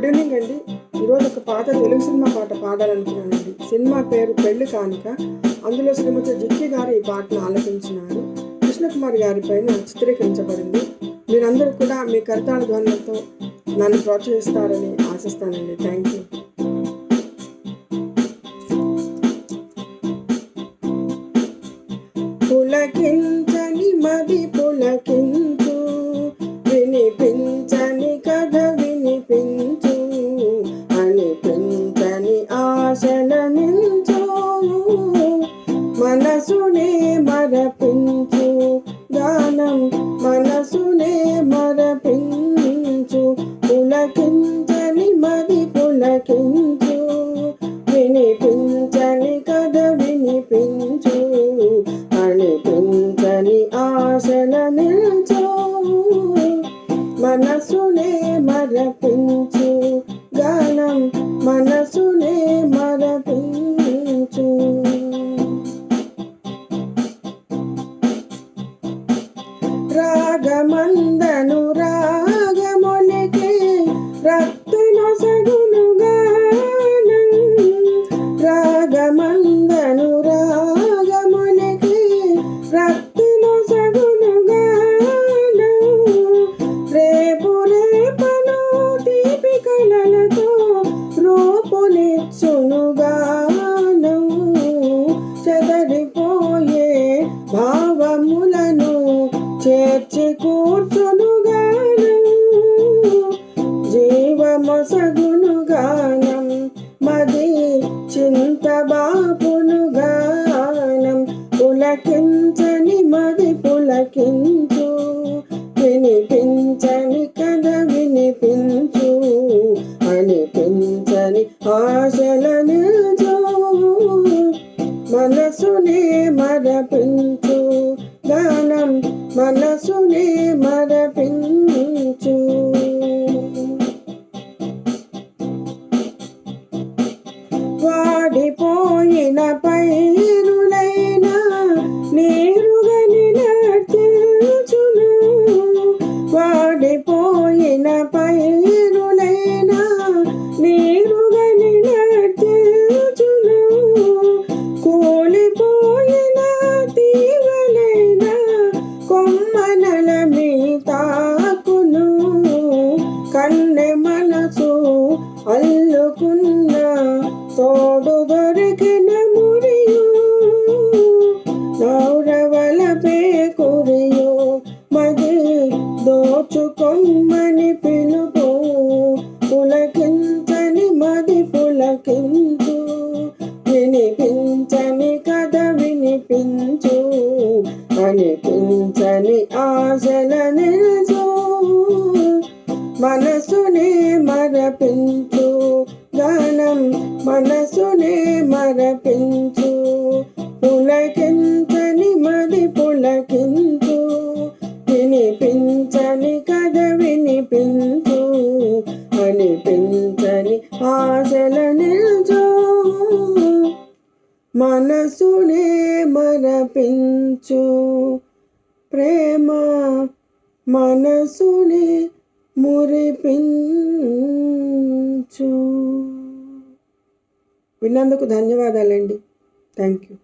Good evening అండి. ఈరోజు ఒక పాత తెలుగు సినిమా పాట పాడాలనుకున్నానండి. సినిమా పేరు పెళ్ళి కానుక. అందులో శ్రీమతి జిక్కి గారు ఈ పాటను ఆలపించినారు కృష్ణకుమార్ గారి పైన చిత్రీకరించబడింది. మీరందరూ కూడా మీ కరతాళ ధ్వనులతో నన్ను ప్రోత్సహిస్తారని ఆశిస్తానండి. థ్యాంక్ యూ పులకించని మది పులకించ మనసునే మరపించు. గానం మనసునే మరపించు. పులకించని మరి పులకించు. వినిపించని కథ వినిపించు. అనిపించని ఆశల నిల్చు. మనసునే మరపించు. గానం మనసునే మరపించు. రాగమందను చింత పులకించని మది పులకించు వినిపించని కథ వినిపించు అనిపించని ఆశల నిల్చు మనసునే మరపించు గానం మనసునే మరపించు. వాడిపోయిన పైరులైనా నీరుగని నటించును వాడిపోయిన పైరులైనా నీరుగని నటించును కూలిపోయిన తీవలైన కొమ్మనల మీ తాకును కన్నె మనసు అల్లుకున్న తోడుగా దోచుకొమ్మని పిలుపు పులకించని మది పులకించు. వినిపించని కథ వినిపించు అనిపించని ఆశల నిల్చు. మనసునే మరపించు గానం మనసునే మరపించు. పులకించ ఆశల మనసునే మరపించు ప్రేమ మనసుని మురిపించు. విన్నందుకు ధన్యవాదాలండి. Thank you.